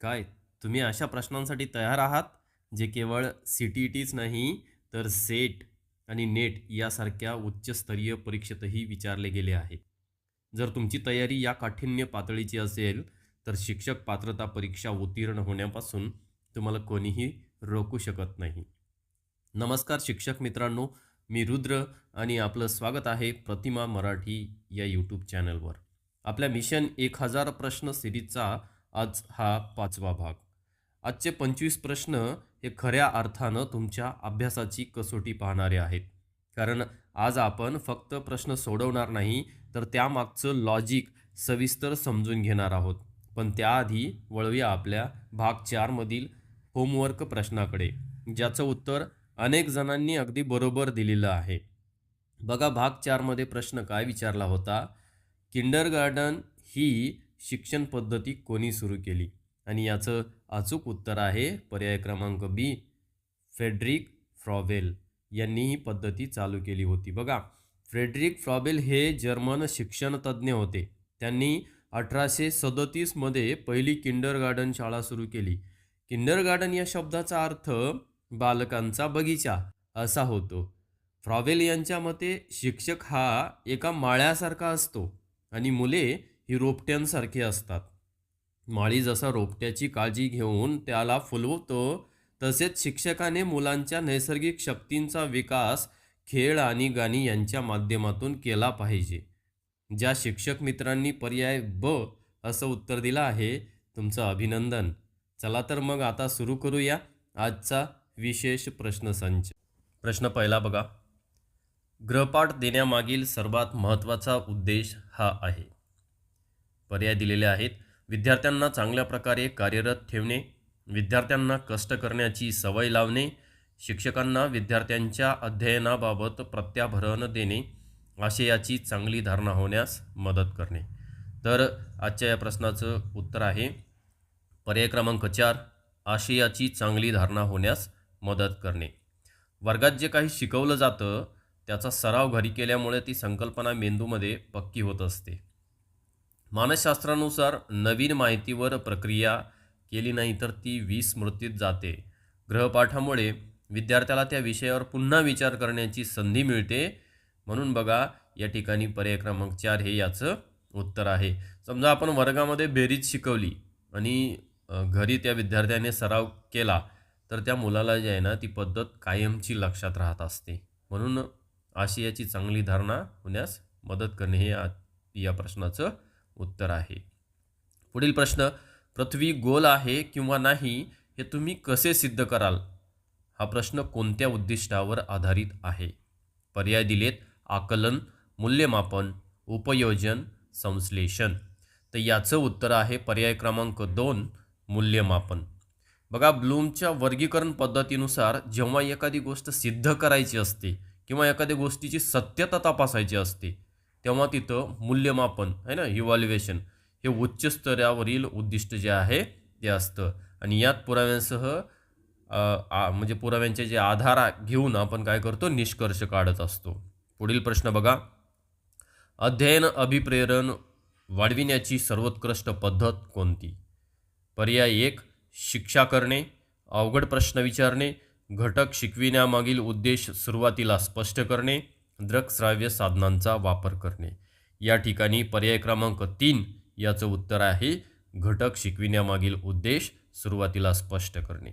काय? तुम्ही अशा प्रश्नांसाठी तयार आहात जे केवळ सी टी ई टीच नाही तर सेट आणि नेट यासारख्या उच्चस्तरीय परीक्षेतही विचारले गेले आहे जर तुमची तयारी या काठिण्य पातळीची असेल तर शिक्षक पात्रता परीक्षा उत्तीर्ण होण्यापासून तुम्हाला कोणीही रोखू शकत नाही. नमस्कार शिक्षक मित्रांनो मी रुद्र आणि आपलं स्वागत आहे प्रतिमा मराठी या यूट्यूब चॅनलवर. आपल्या मिशन एक हजार प्रश्न सिरीजचा आज हा पाचवा भाग. आजचे पंचवीस प्रश्न हे खऱ्या अर्थानं तुमच्या अभ्यासाची कसोटी पाहणारे आहेत. कारण आज आपण फक्त प्रश्न सोडवणार नाही तर त्यामागचं लॉजिक सविस्तर समजून घेणार आहोत. पण त्याआधी वळूया आपल्या भाग चारमधील होमवर्क प्रश्नाकडे ज्याचं उत्तर अनेक जणांनी अगदी बरोबर दिलेलं आहे. बघा भाग चारमध्ये प्रश्न काय विचारला होता? किंडर गार्डन ही शिक्षण पद्धती कोणी सुरू केली? आणि याचं अचूक उत्तर आहे पर्याय क्रमांक बी फेड्रिक फ्रॉवेल. यांनी ही पद्धती चालू केली होती. बघा फ्रेडरिक फ्रॉबेल हे जर्मन शिक्षणतज्ज्ञ होते. त्यांनी अठराशे सदतीसमध्ये पहिली किंडर गार्डन शाळा सुरू केली. किंडर गार्डन या शब्दाचा अर्थ बालकांचा बगीचा असा होतो. फ्रॉवेल यांच्या मते शिक्षक हा एका माळ्यासारखा असतो आणि मुले ही रोपट्यांसारखी असतात. माळी जसा रोपट्याची काळजी घेऊन त्याला फुलवतो तसेच शिक्षकाने मुलांच्या नैसर्गिक शक्तींचा विकास खेळ आणि गाणी यांच्या माध्यमातून केला पाहिजे. ज्या शिक्षक मित्रांनी पर्याय ब असं उत्तर दिलं आहे तुमचं अभिनंदन. चला तर मग आता सुरू करूया आजचा विशेष प्रश्नसंच. प्रश्न पहिला बघा. ग्रहपाठ देण्यामागील सर्वात महत्त्वाचा उद्देश हा आहे. पर्याय दिलेले आहेत. विद्यार्थ्यांना चांगल्या प्रकारे कार्यरत ठेवणे विद्यार्थ्यांना कष्ट करण्याची सवय लावणे शिक्षकांना विद्यार्थ्यांच्या अध्ययनाबाबत प्रत्याभरण देणे आशयाची चांगली धारणा होण्यास मदत करणे. तर आजच्या या प्रश्नाचं उत्तर आहे पर्याय क्रमांक चार आशयाची चांगली धारणा होण्यास मदत करणे. वर्गात जे काही शिकवलं जातं त्याचा सराव घरी केल्यामुळे ती संकल्पना मेंदूमध्ये पक्की होत असते. मानसशास्त्रानुसार नवीन माहितीवर प्रक्रिया केली नाही तर ती विस्मृतीत जाते. ग्रहपाठामुळे विद्यार्थ्याला त्या विषयावर पुन्हा विचार करण्याची संधी मिळते. म्हणून बघा या ठिकाणी पर्याय क्रमांक चार हे याचं उत्तर आहे. समजा आपण वर्गामध्ये बेरीज शिकवली आणि घरी त्या विद्यार्थ्याने सराव केला तर त्या मुलाला जे आहे ना ती पद्धत कायमची लक्षात राहत असते. म्हणून आशयाची चांगली धारणा होण्यास मदत करणे हे या प्रश्नाचं उत्तर आहे. पुढील प्रश्न पृथ्वी गोल आहे किंवा नाही हे तुम्ही कसे सिद्ध कराल? हा प्रश्न कोणत्या उद्दिष्टावर आधारित आहे? पर्याय दिलेत आकलन मूल्यमापन उपयोजन संश्लेषण. तर याचं उत्तर आहे पर्याय क्रमांक दोन मूल्यमापन. बघा ब्लूमच्या वर्गीकरण पद्धतीनुसार जेव्हा एखादी गोष्ट सिद्ध करायची असते किंवा एखाद्या गोष्टीची सत्यता तपासायची असते तेव्हा तिथं मूल्यमापन आहे ना इव्हॅल्युएशन हे उच्च स्तरावरील उद्दिष्ट जे आहे ते असतं. आणि यात पुराव्यांसह आ- म्हणजे पुराव्यांचे जे आधार घेऊन आपण काय करतो? निष्कर्ष काढत असतो. पुढील प्रश्न बघा. अध्ययन अभिप्रेरण वाढविण्याची सर्वोत्कृष्ट पद्धत कोणती? पर्याय एक शिक्षा करणे. अवघड प्रश्न विचारणे. घटक शिकविण्यामागील उद्देश सुरुवातीला स्पष्ट करणे. दृकश्राव्य साधनांचा वापर करणे. या ठिकाणी पर्याय क्रमांक तीन याचं उत्तर आहे घटक शिकविण्यामागील उद्देश सुरुवातीला स्पष्ट करणे.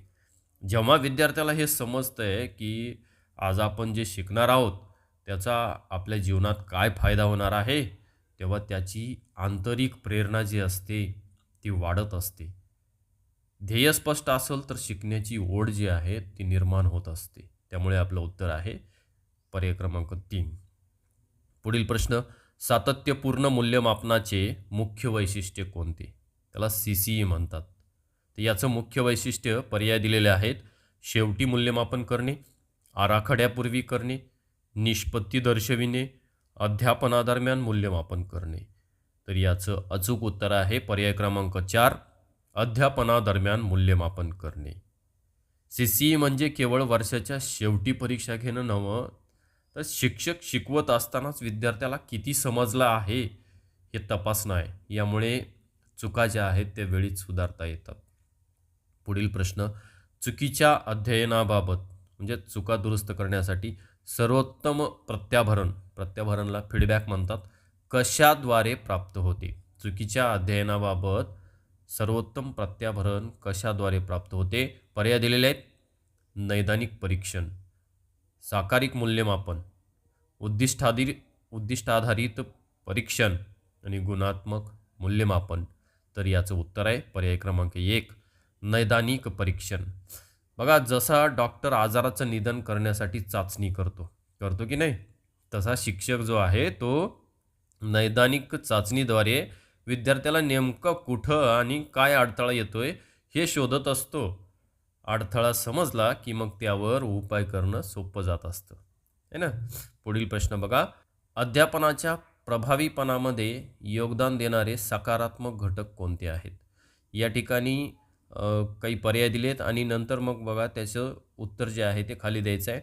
जेव्हा विद्यार्थ्याला हे समजतं आहे की आज आपण जे शिकणार आहोत त्याचा आपल्या जीवनात काय फायदा होणार आहे तेव्हा त्याची आंतरिक प्रेरणा जी असते ती वाढत असते. ध्येय स्पष्ट असेल तर शिकण्याची ओढ जी आहे ती निर्माण होत असते. त्यामुळे आपलं उत्तर आहे पर्याय क्रमांक तीन. पुढील प्रश्न सातत्यपूर्ण मूल्यमापनाचे मुख्य वैशिष्ट्य कोणते? त्याला सी सी ई म्हणतात. तर याचं मुख्य वैशिष्ट्य पर्याय दिलेले आहेत. शेवटी मूल्यमापन करणे आराखड्यापूर्वी करणे निष्पत्ती दर्शविणे अध्यापनादरम्यान मूल्यमापन करणे. तर याचं अचूक उत्तर आहे पर्याय क्रमांक चार अध्यापनादरम्यान मूल्यमापन करणे. सी सी ई म्हणजे केवळ वर्षाच्या शेवटी परीक्षा घेणं नवं तर शिक्षक शिकवत असतानाच विद्यार्थ्याला किती समजलं आहे हे तपासणं आहे. यामुळे चुका ज्या आहेत त्या वेळीच सुधारता येतात. पुढील प्रश्न चुकीच्या अध्ययनाबाबत म्हणजे चुका दुरुस्त करण्यासाठी सर्वोत्तम प्रत्याभरण प्रत्याभरणला फीडबॅक म्हणतात कशाद्वारे प्राप्त होते? चुकीच्या अध्ययनाबाबत सर्वोत्तम प्रत्याभरण कशाद्वारे प्राप्त होते? पर्याय दिलेले आहेत. नैदानिक परीक्षण. साकारिक मूल्यमापन उद्दिष्टाधी उद्दिष्टाधारित परीक्षण आणि गुणात्मक मूल्यमापन. तर याचं उत्तर आहे पर्याय क्रमांक एक नैदानिक परीक्षण. बघा जसा डॉक्टर आजाराचं निदान करण्यासाठी चाचणी करतो करतो की नाही? तसा शिक्षक जो आहे तो नैदानिक चाचणीद्वारे विद्यार्थ्याला नेमकं कुठं आणि काय अडथळा येतोय हे शोधत असतो. अडथळा समजला की मग त्यावर उपाय करणं सोपं जात असतं. है ना? पुढील प्रश्न बघा. अध्यापनाच्या प्रभावीपणामध्ये योगदान देणारे सकारात्मक घटक कोणते आहेत? या ठिकाणी काही पर्याय दिलेत आणि नंतर मग बघा त्याचं उत्तर जे आहे ते खाली द्यायचं आहे.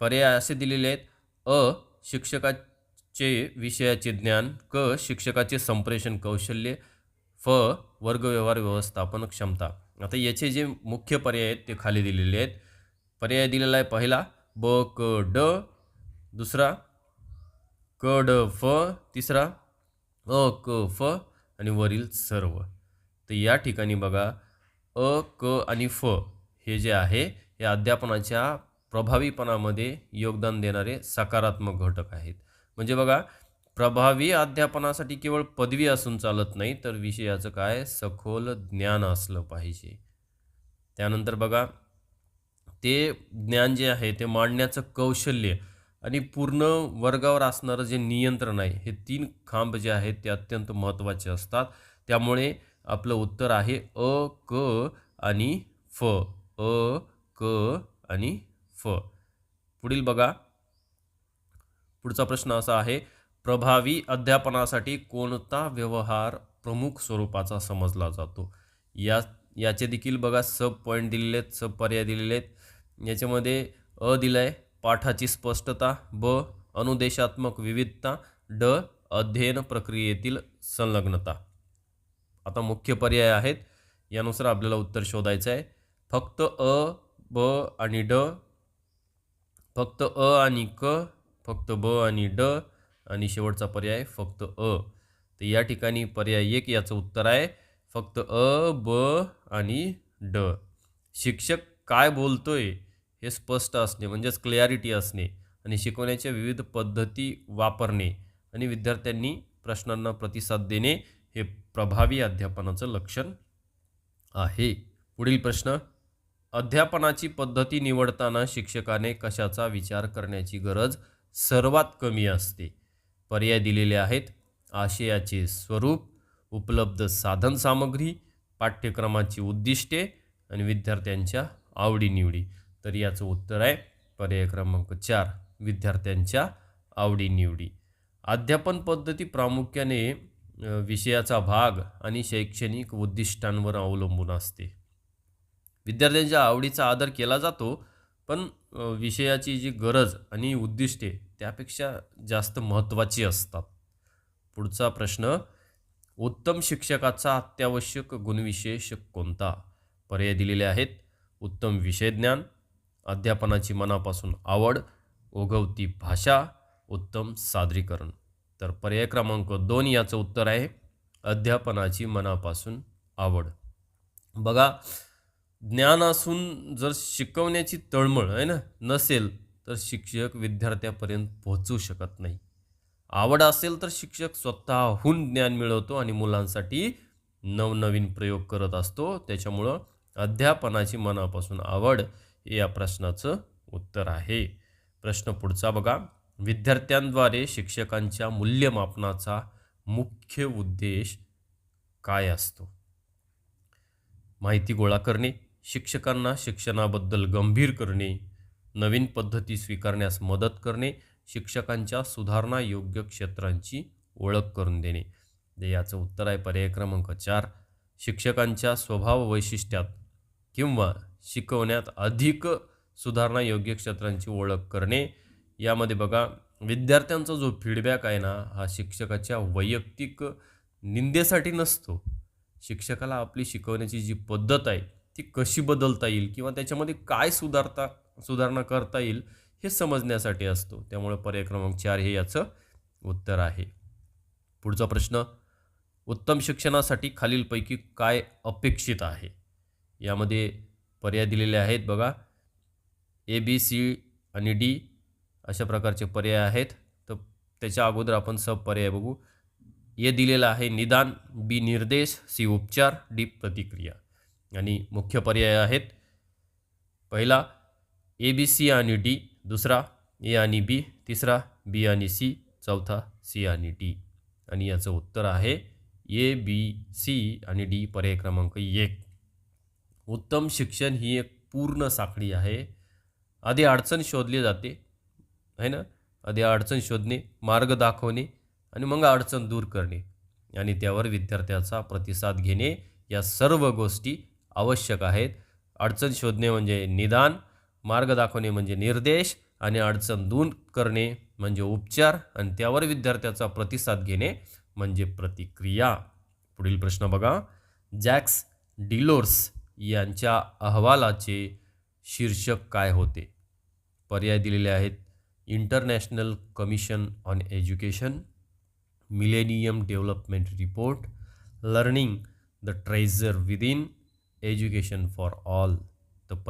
पर्याय असे दिलेले आहेत. अ शिक्षकाचे विषयाचे ज्ञान क शिक्षकाचे संप्रेषण कौशल्य फ वर्गव्यवहार व्यवस्थापन क्षमता. आता याचे जे मुख्य पर्याय आहेत ते खाली दिलेले आहेत. पर्याय दिलेला आहे पहिला ब क ड. दुसरा क ड फ. तिसरा अ क फ. आणि वरील सर्व. तर या ठिकाणी बघा अ क आणि फ हे जे आहे हे अध्यापनाच्या प्रभावीपणामध्ये योगदान देणारे सकारात्मक घटक आहेत. म्हणजे बघा प्रभावी अध्यापनासाठी केवळ पदवी असून चालत नाही तर विषयाचं काय? सखोल ज्ञान असलं पाहिजे. त्यानंतर बघा ते ज्ञान जे आहे ते मांडण्याचं कौशल्य आणि पूर्ण वर्गावर असणारं जे नियंत्रण आहे हे तीन खांब जे आहेत ते अत्यंत महत्त्वाचे असतात. त्यामुळे आपलं उत्तर आहे अ क आणि फ. अ क आणि फ. पुढील बघा. पुढचा प्रश्न असा आहे प्रभावी अध्यापनासाठी कोणता व्यवहार प्रमुख स्वरूपाचा समजला जातो? या याचे देखील बघा सब पॉईंट दिलेले आहेत सब पर्याय दिलेले आहेत. याच्यामध्ये अ दिलं आहे पाठाची स्पष्टता ब अनुदेशात्मक विविधता ड अध्ययन प्रक्रियेतील संलग्नता. आता मुख्य पर्याय आहेत यानुसार आपल्याला उत्तर शोधायचं आहे. फक्त अ ब आणि ड फक्त अ आणि क फक्त ब आणि ड आणि शेवटचा पर्याय फक्त अ. तर या ठिकाणी पर्याय एक याचं उत्तर आहे. फक्त अ ब आणि ड. शिक्षक काय बोलतोय हे स्पष्ट असणे म्हणजेच क्लॅरिटी असणे आणि शिकवण्याच्या विविध पद्धती वापरणे आणि विद्यार्थ्यांनी प्रश्नांना प्रतिसाद देणे हे प्रभावी अध्यापनाचं लक्षण आहे. पुढील प्रश्न अध्यापनाची पद्धती निवडताना शिक्षकाने कशाचा विचार करण्याची गरज सर्वात कमी असते? पर्याय दिलेले आहेत. आशयाचे स्वरूप उपलब्ध साधन सामग्री पाठ्यक्रमाची उद्दिष्टे आणि विद्यार्थ्यांच्या आवडीनिवडी. तर याचं उत्तर आहे पर्याय क्रमांक चार विद्यार्थ्यांच्या आवडीनिवडी. अध्यापन पद्धती प्रामुख्याने विषयाचा भाग आणि शैक्षणिक उद्दिष्टांवर अवलंबून असते. विद्यार्थ्यांच्या आवडीचा आदर केला जातो पण विषयाची जी गरज आणि उद्दिष्टे त्यापेक्षा जास्त महत्त्वाची असतात. पुढचा प्रश्न उत्तम शिक्षकाचा अत्यावश्यक गुणविशेष कोणता? पर्याय दिलेले आहेत. उत्तम विषयज्ञान अध्यापनाची मनापासून आवड ओघवती भाषा उत्तम सादरीकरण. तर पर्याय क्रमांक दोन याचं उत्तर आहे अध्यापनाची मनापासून आवड. बघा ज्ञान असून जर शिकवण्याची तळमळ आहे ना नसेल तर शिक्षक विद्यार्थ्यापर्यंत पोहोचू शकत नाही. आवड असेल तर शिक्षक स्वतःहून ज्ञान मिळवतो आणि मुलांसाठी नवनवीन प्रयोग करत असतो. त्याच्यामुळं अध्यापनाची मनापासून आवड हे या प्रश्नाचं उत्तर आहे. प्रश्न पुढचा बघा. विद्यार्थ्यांद्वारे शिक्षकांच्या मूल्यमापनाचा मुख्य उद्देश काय असतो? माहिती गोळा करणे शिक्षकांना शिक्षणाबद्दल गंभीर करणे नवीन पद्धती स्वीकारण्यास मदत करणे शिक्षकांच्या सुधारणा योग्य क्षेत्रांची ओळख करून देणे. तर याचं उत्तर आहे पर्याय क्रमांक चार. शिक्षकांच्या स्वभाव वैशिष्ट्यात किंवा शिकवण्यात अधिक सुधारणा योग्य क्षेत्रांची ओळख करणे. यामध्ये बघा विद्यार्थ्यांचा जो फीडबॅक आहे ना हा शिक्षकाच्या वैयक्तिक निंदेसाठी नसतो. शिक्षकाला आपली शिकवण्याची जी पद्धत आहे ती कशी बदलता येईल किंवा त्याच्यामध्ये काय सुधारता सुधारणा करता येईल हे समजण्यासाठी असतो. त्यामुळे पर्याय क्रमांक चार हे याचं उत्तर आहे. पुढचा प्रश्न उत्तम शिक्षणासाठी खालीलपैकी काय अपेक्षित आहे? यामध्ये पर्याय दिलेले आहेत बघा. ए बी सी आणि डी अशा प्रकारचे पर्याय आहेत. तर त्याच्या अगोदर आपण सब पर्याय बघू. ए दिलेलं आहे निदान बी निर्देश सी उपचार डी प्रतिक्रिया. आणि मुख्य पर्याय आहेत. पहिला ए बी सी आणि डी दुसरा ए आणि बी तिसरा बी आणि सी चौथा सी आणि डी आणि याचं उत्तर आहे ए बी सी आणि डी पर्याय क्रमांक एक. उत्तम शिक्षण ही एक पूर्ण साखळी आहे. आधी अडचण शोधली जाते आहे ना? आधी अडचण शोधणे मार्ग दाखवणे आणि मग अडचण दूर करणे आणि त्यावर विद्यार्थ्याचा प्रतिसाद घेणे या सर्व गोष्टी आवश्यक आहेत. अडचण शोधणे म्हणजे निदान मार्ग दाखवणे म्हणजे निर्देश आणि अडचण दूर करणे म्हणजे उपचार आणि त्यावर विद्यार्थ्याचा प्रतिसाद घेणे म्हणजे प्रतिक्रिया. पुढील प्रश्न बघा. जॅक्स डिलोर्स यांच्या अहवालाचे शीर्षक काय होते? पर्याय दिलेले आहेत. International commission on education millennium development report learning the treasure within education for all.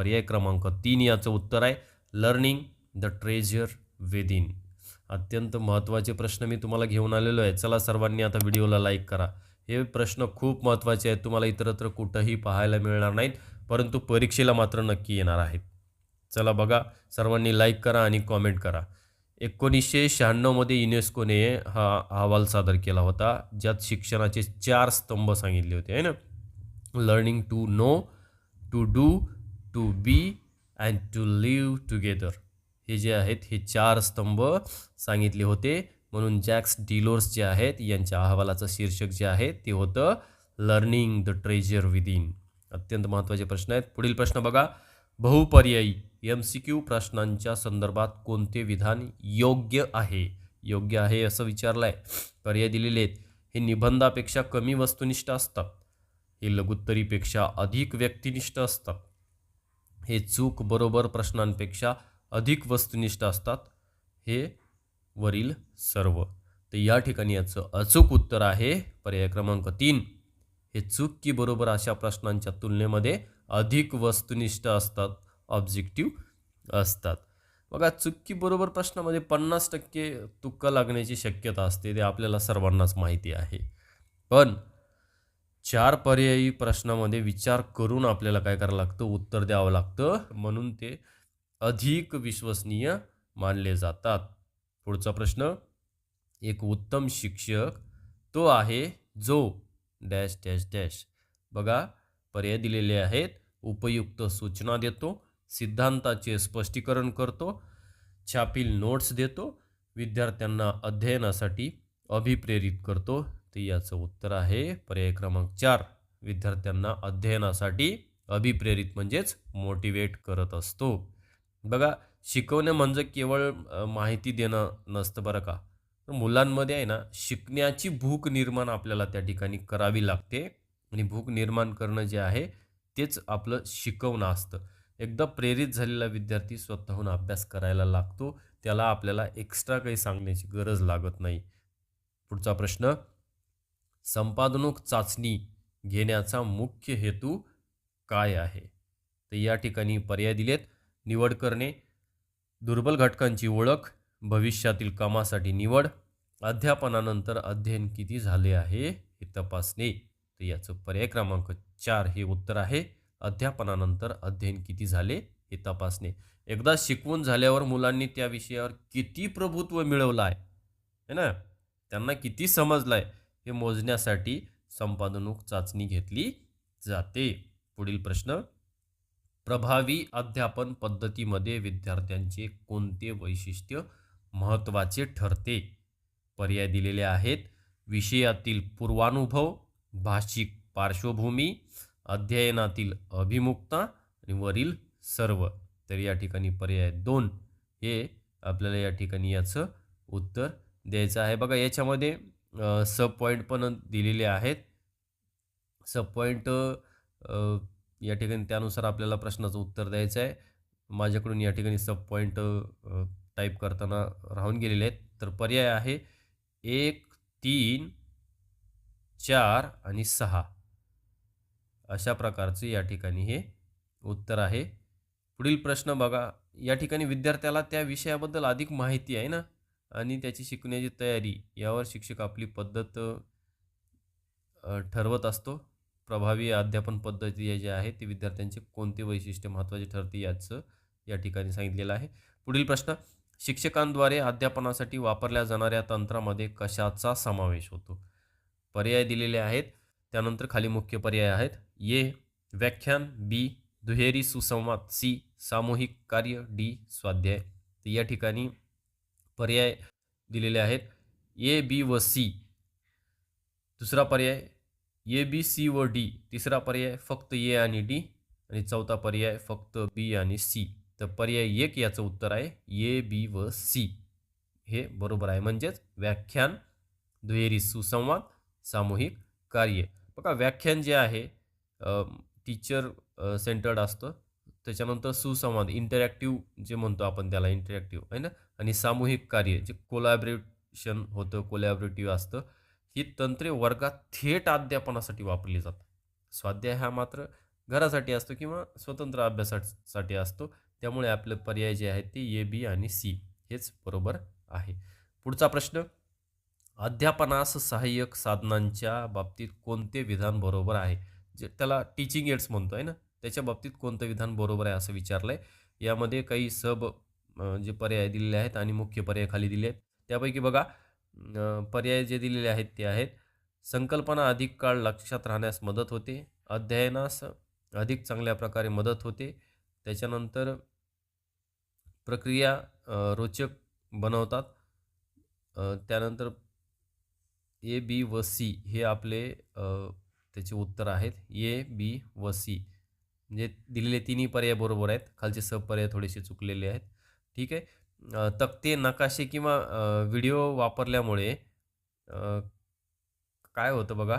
पर्याय क्रमांक तीन याचं उत्तर आहे लर्निंग द ट्रेझर विदिन अत्यंत महत्त्वाचे प्रश्न मी तुम्हाला घेऊन आलेलो आहे. चला सर्वांनी आता व्हिडिओला लाईक करा. हे प्रश्न खूप महत्त्वाचे आहेत. तुम्हाला इतरत्र कुठंही पाहायला मिळणार नाहीत परंतु परीक्षेला मात्र नक्की येणार आहेत. चला बघा सर्वांनी लाईक करा आणि कॉमेंट करा. एकोणीसशे शहाण्णवमध्ये युनेस्कोने हा अहवाल सादर केला होता ज्यात शिक्षणाचे चार स्तंभ सांगितले होते आहे ना? Learning to know to do to be and to live together हे जे आहेत हे चार स्तंभ सांगितले होते. म्हणून जॅक्स डिलोर्स जे आहेत यांच्या अहवालाचं शीर्षक जे आहे ते होतं लर्निंग द ट्रेजर विदिन अत्यंत महत्त्वाचे प्रश्न आहेत. पुढील प्रश्न बघा. बहुपर्यायी एम सी क्यू प्रश्नांच्या संदर्भात कोणते विधान योग्य आहे? योग्य आहे असं विचारलं आहे पर्याय दिलेले आहेत. हे निबंधापेक्षा कमी वस्तुनिष्ठ असतात हे लघुत्तरीपेक्षा अधिक व्यक्तिनिष्ठ असतात हे चूक बरोबर प्रश्नांपेक्षा अधिक वस्तुनिष्ठ असतात हे वरील सर्व. तर या ठिकाणी याचं अचूक उत्तर आहे पर्याय क्रमांक तीन. हे चूक की बरोबर अशा प्रश्नांच्या तुलनेमध्ये अधिक वस्तुनिष्ठ असतात ऑब्जेक्टिव्ह असतात. बघा चुकी बरोबर प्रश्नामध्ये पन्नास टक्के तुक्का लागण्याची शक्यता असते ते आपल्याला सर्वांनाच माहिती आहे. पण चार पर्यायी प्रश्नामध्ये विचार करून आपल्याला काय करावं लागतं? उत्तर द्यावं लागतं. म्हणून ते अधिक विश्वसनीय मानले जातात. पुढचा प्रश्न. एक उत्तम शिक्षक तो आहे जो डॅश डॅश डॅश. बघा पर्याय दिलेले आहेत. उपयुक्त सूचना देतो. सिद्धांताचे स्पष्टीकरण करतो. छापील नोट्स देतो. विद्यार्थ्यांना अध्ययनासाठी अभिप्रेरित करतो. तर याचं उत्तर आहे. पर्याय क्रमांक चार. विद्यार्थ्यांना अध्ययनासाठी अभिप्रेरित म्हणजेच मोटिवेट करत असतो. बघा शिकवणं म्हणजे केवळ माहिती देणं नसतं बरं का. तर मुलांमध्ये आहे ना शिकण्याची भूक निर्माण आपल्याला त्या ठिकाणी करावी लागते. आणि भूक निर्माण करणं जे आहे तेच आपलं शिकवणं असतं. एकदा प्रेरित झालेला विद्यार्थी स्वतःहून अभ्यास करायला लागतो. त्याला आपल्याला एक्स्ट्रा काही सांगण्याची गरज लागत नाही. पुढचा प्रश्न संपादनोक चाचणी घेण्याचा मुख्य हेतू काय आहे? तर या ठिकाणी पर्याय दिलेत. निवड करणे दुर्बल घटकांची ओळख भविष्यातील कामासाठी निवड अध्यापनानंतर अध्ययन किती झाले आहे हे तपासणे. तर याचं पर्याय क्रमांक चार हे उत्तर आहे. अध्यापनानंतर अध्ययन किती झाले हे तपासणे. एकदा शिकवून झाल्यावर मुलांनी त्या विषयावर किती प्रभुत्व मिळवलं आहे है ना? त्यांना किती समजलं आहे हे मोजण्यासाठी संपादनूक चाचणी घेतली जाते. पुढील प्रश्न. प्रभावी अध्यापन पद्धतीमध्ये विद्यार्थ्यांचे कोणते वैशिष्ट्य महत्त्वाचे ठरते? पर्याय दिलेले आहेत. विषयातील पूर्वानुभव भाषिक पार्श्वभूमी अध्ययनातील अभिमुखता आणि वरील सर्व. तर या ठिकाणी पर्याय दोन. हे आपल्याला या ठिकाणी याचं उत्तर द्यायचं आहे. बघा याच्यामध्ये सब पॉईंट पण दिलेले आहेत. सब पॉईंट या ठिकाणी त्यानुसार आपल्याला प्रश्नाचं उत्तर द्यायचं आहे माझ्याकडून या ठिकाणी सब पॉईंट टाईप करताना राहून गेलेले आहेत. तर पर्याय आहे एक तीन चार आणि सहा. अशा प्रकारचे या ठिकाणी हे उत्तर आहे. पुढील प्रश्न बघा. या ठिकाणी विद्यार्थ्याला त्या विषयाबद्दल अधिक माहिती आहे ना? आणि त्याची शिकण्याची तयारी यावर शिक्षक आपली पद्धत ठरवत असतो. प्रभावी अध्यापन पद्धती जी आहे ती विद्यार्थ्यांचे कोणते वैशिष्ट्य महत्त्वाचे ठरते याचं या ठिकाणी सांगितलेलं आहे. पुढील प्रश्न शिक्षकांद्वारे अध्यापनासाठी वापरल्या जाणाऱ्या तंत्रामध्ये कशाचा समावेश होतो? पर्याय दिलेले आहेत. त्यानंतर खाली मुख्य पर्याय आहेत. ए व्याख्यान. बी दुहेरी सुसंवाद. सी सामूहिक कार्य. डी स्वाध्याय. तर या ठिकाणी पर्याय दिलेले आहेत. ए बी व सी. दुसरा पर्याय ए बी सी व डी. तिसरा पर्याय फक्त ए आणि डी. आणि चौथा पर्याय फक्त बी आणि सी. तर पर्याय एक याचं उत्तर आहे ए बी व सी. हे बरोबर आहे. म्हणजेच व्याख्यान दुहेरी सुसंवाद सामूहिक कार्य. बघा व्याख्यान जे आहे टीचर सेंटर्ड असतं. त्याच्यानंतर सुसंवाद इंटरॅक्टिव्ह जे म्हणतो आपण त्याला इंटरॅक्टिव्ह आहे ना? आणि सामूहिक कार्य जे कोलॅबरेशन होतं कोलॅबरेटिव्ह असतं ही तंत्रे वर्गात थेट अध्यापनासाठी वापरली जातात. स्वाध्याय हा मात्र घरासाठी असतो किंवा स्वतंत्र अभ्यासासाठी असतो. त्यामुळे आपले पर्याय जे आहेत ते ए बी आणि सी हेच बरोबर आहे. पुढचा प्रश्न अध्यापनास सहाय्यक साधनांच्या बाबतीत कोणते विधान बरोबर आहे? जे त्याला टीचिंग एड्स म्हणतो आहे ना? त्याच्या बाबतीत कोणतं विधान बरोबर आहे असं विचारलं आहे यामध्ये काही सब जे पर्याय दिलेले आहेत आणि मुख्य पर्याय खाली दिले आहेत. त्यापैकी बघा पर्याय जे दिलेले आहेत ते आहेत संकल्पना अधिक काळ लक्षात राहण्यास मदत होते अध्ययनास अधिक चांगल्या प्रकारे मदत होते त्याच्यानंतर प्रक्रिया रोचक बनवतात त्यानंतर ए बी व सी हे आपले त्याचे उत्तर आहेत. ए बी व सी. म्हणजे दिलेले तिन्ही पर्याय बरोबर आहेत. खालचे सब पर्याय थोडेसे चुकलेले आहेत. ठीक आहे. तक्ते नकाशे किंवा व्हिडिओ वापरल्यामुळे काय होतं बघा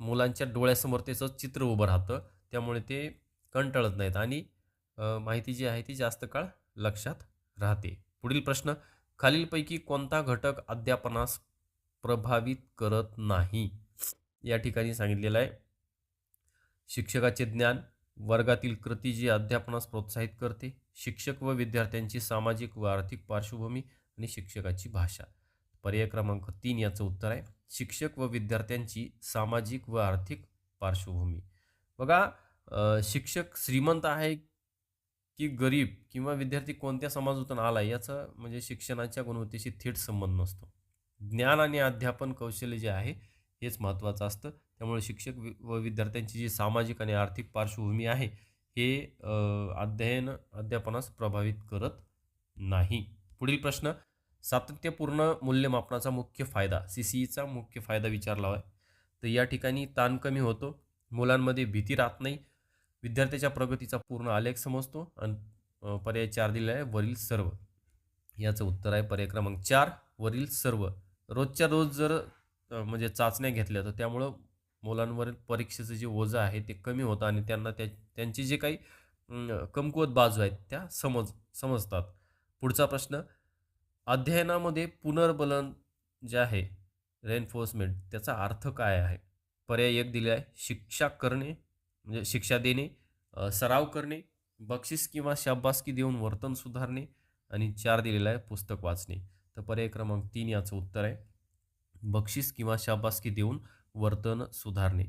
मुलांच्या डोळ्यासमोर त्याचं चित्र उभं राहतं. त्यामुळे ते कंटाळत नाहीत. आणि माहिती जी आहे ती जास्त काळ लक्षात राहते. पुढील प्रश्न खालीलपैकी कोणता घटक अध्यापनास प्रभावित करत नाही? या ठिकाणी सांगितलेलं आहे. शिक्षकाचे ज्ञान वर्गातील कृती जी अध्यापनास प्रोत्साहित करते शिक्षक व विद्यार्थ्यांची सामाजिक व आर्थिक पार्श्वभूमी आणि शिक्षकाची भाषा. पर्याय क्रमांक तीन याचं उत्तर आहे. शिक्षक व विद्यार्थ्यांची सामाजिक व आर्थिक पार्श्वभूमी. बघा शिक्षक श्रीमंत आहे की गरीब किंवा विद्यार्थी कोणत्या समाजातून आला याचा म्हणजे शिक्षणाच्या गुणवत्तेशी थेट संबंध नसतो. ज्ञान आणि अध्यापन कौशल्य जे आहे हेच महत्त्वाचं असतं. त्यामुळे शिक्षक वि- व विद्यार्थ्यांची जी सामाजिक आणि आर्थिक पार्श्वभूमी आहे हे अध्ययन अध्यापनास प्रभावित करत नाही. पुढील प्रश्न सातत्यपूर्ण मूल्यमापनाचा मुख्य फायदा सी सी ईचा मुख्य फायदा विचारला आहे तर या ठिकाणी ताण कमी होतो मुलांमध्ये भीती राहत नाही विद्यार्थ्याच्या प्रगतीचा पूर्ण आलेख समजतो आणि पर्याय चार दिलेला आहे वरील सर्व. याचं उत्तर आहे पर्याय क्रमांक चार वरील सर्व. रोजच्या रोज जर म्हणजे चाचण्या घेतल्या तर त्यामुळं मुलांवरील परीक्षेचं जे ओझं आहे ते कमी होतं आणि त्यांना त्या त्यांची जे काही कमकुवत बाजू आहेत त्या समज समजतात. पुढचा प्रश्न अध्ययनामध्ये पुनर्बलन जे आहे रेन्फोर्समेंट त्याचा अर्थ काय आहे? पर्याय एक दिले आहे शिक्षा करणे म्हणजे शिक्षा देणे सराव करणे बक्षीस किंवा शाबासकी देऊन वर्तन सुधारणे आणि चार दिलेला आहे पुस्तक वाचणे. तर पर्याय क्रमांक तीन याचं उत्तर आहे. बक्षीस किंवा शाबासकी देऊन वर्तन सुधारणे.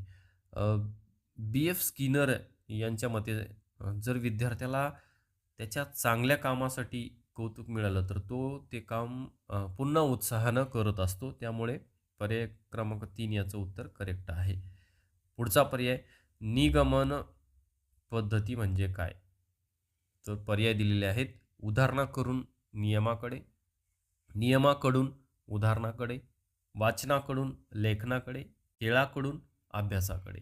बी. एफ. स्किनर यांच्या मते जर विद्यार्थ्याला त्याच्या चांगल्या कामासाठी कौतुक मिळालं तर तो ते काम पुन्हा उत्साहानं करत असतो. त्यामुळे पर्याय क्रमांक तीन याचं उत्तर करेक्ट आहे. पुढचा पर्याय निगमन पद्धती म्हणजे काय? तर पर्याय दिलेले आहेत उदाहरणाकरून नियमाकडे नियमाकडून उदाहरणाकडे वाचनाकडून लेखनाकडे खेळाकडून अभ्यासाकडे.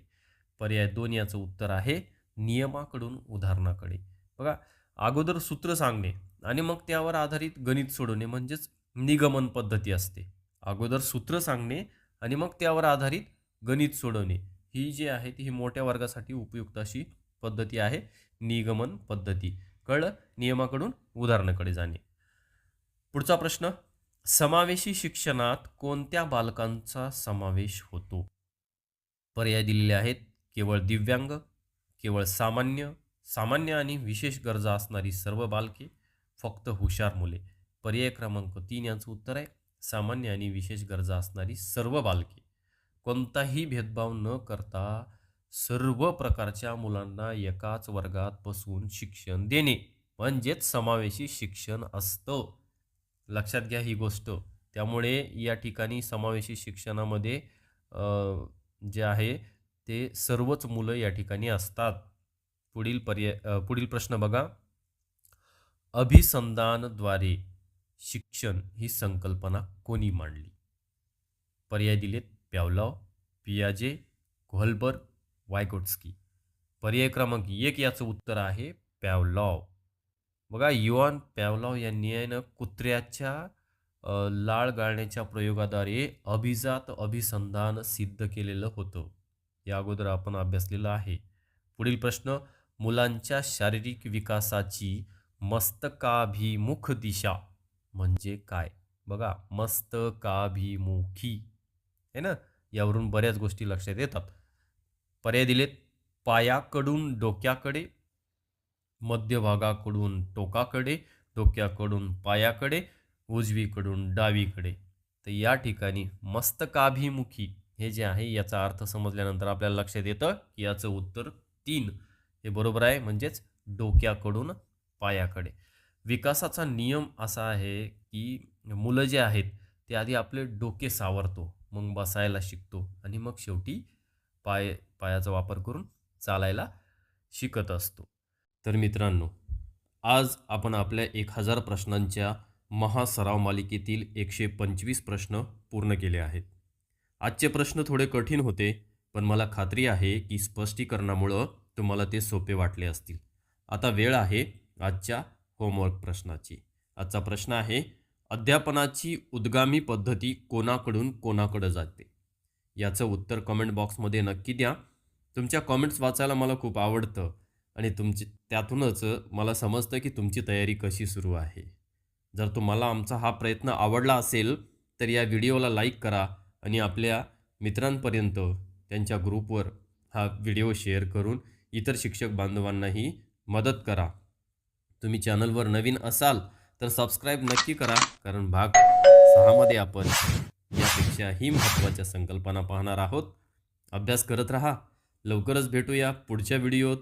पर्याय दोन याचं उत्तर आहे नियमाकडून उदाहरणाकडे. बघा अगोदर सूत्र सांगणे आणि मग त्यावर आधारित गणित सोडवणे म्हणजेच निगमन पद्धती असते. अगोदर सूत्र सांगणे आणि मग त्यावर आधारित गणित सोडवणे. ही जी आहे ती ही मोठ्या वर्गासाठी उपयुक्त अशी पद्धती आहे निगमन पद्धती. कळलं? नियमाकडून उदाहरणाकडे जाणे. पुढचा प्रश्न समावेशी शिक्षणात कोणत्या बालकांचा समावेश होतो? पर्याय दिलेले आहेत. केवळ दिव्यांग केवळ सामान्य सामान्य आणि विशेष गरजा असणारी सर्व बालके फक्त हुशार मुले. पर्याय क्रमांक तीन यांचं उत्तर आहे. सामान्य आणि विशेष गरजा असणारी सर्व बालके. कोणताही भेदभाव न करता सर्व प्रकारच्या मुलांना एकाच वर्गात बसून शिक्षण देणे. म्हणजेच समावेशी शिक्षण असतं. लक्षात घ्या ही गोष्ट. त्यामुळे या ठिकाणी समावेशी शिक्षणामध्ये जे आहे ते सर्वच मुलं या ठिकाणी असतात. पुढील पर्याय पुढील प्रश्न बघा. अभिसंधानद्वारे शिक्षण ही संकल्पना कोणी मांडली? पर्याय दिलेत प्यावलाव पियाजे कोहलबर्ग वायगोट्स्की पर्याय क्रमांक एक याचं उत्तर आहे प्यावलॉव. बघा युवान पॅवलॉव यांनी आहे ना कुत्र्याच्या लाळ गाळण्याच्या प्रयोगाद्वारे अभिजात अभिसंधान सिद्ध केलेलं होतं. या अगोदर आपण अभ्यासलेलं आहे. पुढील प्रश्न मुलांच्या शारीरिक विकासाची मस्तकाभिमुख दिशा म्हणजे काय? बघा मस्तकाभिमुखी. आहे ना? यावरून बऱ्याच गोष्टी लक्षात येतात. पर्याय दिलेत पायाकडून डोक्याकडे मध्यभागाकडून टोकाकडे डोक्याकडून पायाकडे उजवीकडून डावीकडे. तर या ठिकाणी मस्तकाभिमुखी हे जे आहे याचा अर्थ समजल्यानंतर आपल्याला लक्षात येतं की याचं उत्तर तीन. हे बरोबर आहे म्हणजेच डोक्याकडून पायाकडे. विकासाचा नियम असा आहे की मुलं जे आहेत ते आधी आपले डोके सावरतो मग बसायला शिकतो आणि मग शेवटी पाय पायाचा वापर करून चालायला शिकत असतो. तर मित्रांनो आज आपण आपल्या एक हजार प्रश्नांच्या महासराव मालिकेतील एकशे पंचवीस प्रश्न पूर्ण केले आहेत. आजचे प्रश्न थोडे कठीण होते पण मला खात्री आहे की स्पष्टीकरणामुळं तुम्हाला ते सोपे वाटले असतील. आता वेळ आहे आजच्या होमवर्क प्रश्नाची. आजचा प्रश्न आहे अध्यापनाची उद्गामी पद्धती कोणाकडून कोणाकडं जाते? याचं उत्तर कमेंट बॉक्समध्ये नक्की द्या. तुमच्या कमेंट्स वाचायला मला खूप आवडतं. आणि तुमची त्यातूनच मला समजतं की तुमची तयारी कशी सुरू आहे. जर तुम्हाला आमचा हा प्रयत्न आवडला असेल तर या व्हिडिओला लाईक करा आणि आपल्या मित्रांपर्यंत त्यांच्या ग्रुपवर हा व्हिडिओ शेअर करून इतर शिक्षक बांधवांनाही मदत करा. तुम्ही चॅनलवर नवीन असाल तर सबस्क्राईब नक्की करा कारण भाग सहामध्ये आपण यापेक्षाही महत्त्वाच्या संकल्पना पाहणार आहोत. अभ्यास करत राहा. लवकरच भेटूया पुढच्या व्हिडिओत.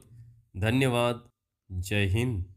धन्यवाद. जय हिंद.